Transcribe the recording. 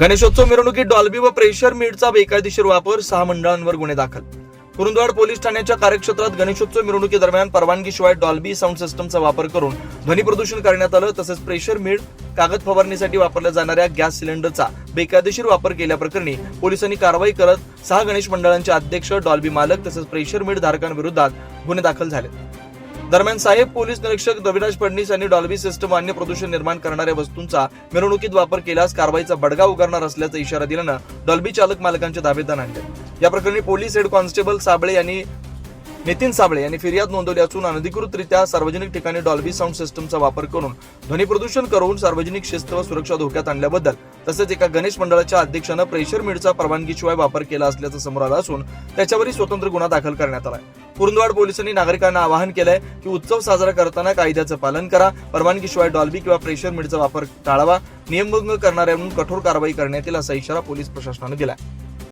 गणेशोत्सव मिरवणुकीत डॉल्बी व प्रेशर मीटचा बेकायदेशीर वापर सहा मंडळांवर गुन्हे दाखल. कुरुंदवाड पोलीस ठाण्याच्या कार्यक्षेत्रात गणेशोत्सव मिरवणुकीदरम्यान परवानगीशिवाय डॉल्बी साऊंड सिस्टमचा वापर करून ध्वनी प्रदूषण करण्यात आलं तसेच प्रेशर मीड कागद फवारणीसाठी वापरल्या जाणाऱ्या गॅस सिलेंडरचा बेकायदेशीर वापर केल्याप्रकरणी पोलिसांनी कारवाई करत सहा गणेश मंडळांचे अध्यक्ष डॉल्बी मालक तसेच प्रेशर मीड धारकांविरोधात गुन्हे दाखल झाले दरम्यान साहेब पोलीस निरीक्षक रविराज फडणीस यांनी डॉल्बी सिस्टम अन्य प्रदूषण निर्माण करणाऱ्या वस्तूंचा मिरवणुकीत वापर केल्यास कारवाईचा बडगा उगारणार असल्याचा इशारा दिल्यानं डॉल्बी चालक मालकांच्या ताब्यात आणले या प्रकरणी पोलीस हेड कॉन्स्टेबल साबळे यांनी नितीन साबळे यांनी फिर्याद नोंदवली असून अनधिकृतरित्या सार्वजनिक ठिकाणी डॉल्बी साऊंड सिस्टमचा वापर करून ध्वनी प्रदूषण करून सार्वजनिक शिस्त व सुरक्षा धोक्यात आणल्याबद्दल तसेच एका गणेश मंडळाच्या अध्यक्षानं प्रेशर मीडचा परवानगीशिवाय वापर केला असल्याचं समोर आलं असून त्याच्यावरही स्वतंत्र गुन्हा दाखल करण्यात आलाय. कुरुंदवाड पोलिसांनी नागरिकांना आवाहन केलंय की उत्सव साजरा करताना कायद्याचं पालन करा. परवानगीशिवाय डॉल्बी किंवा प्रेशर मिडचा वापर टाळावा. नियमभंग करणाऱ्यांवर कठोर कारवाई करण्यात येईल असा इशारा पोलीस प्रशासनानं दिलाय.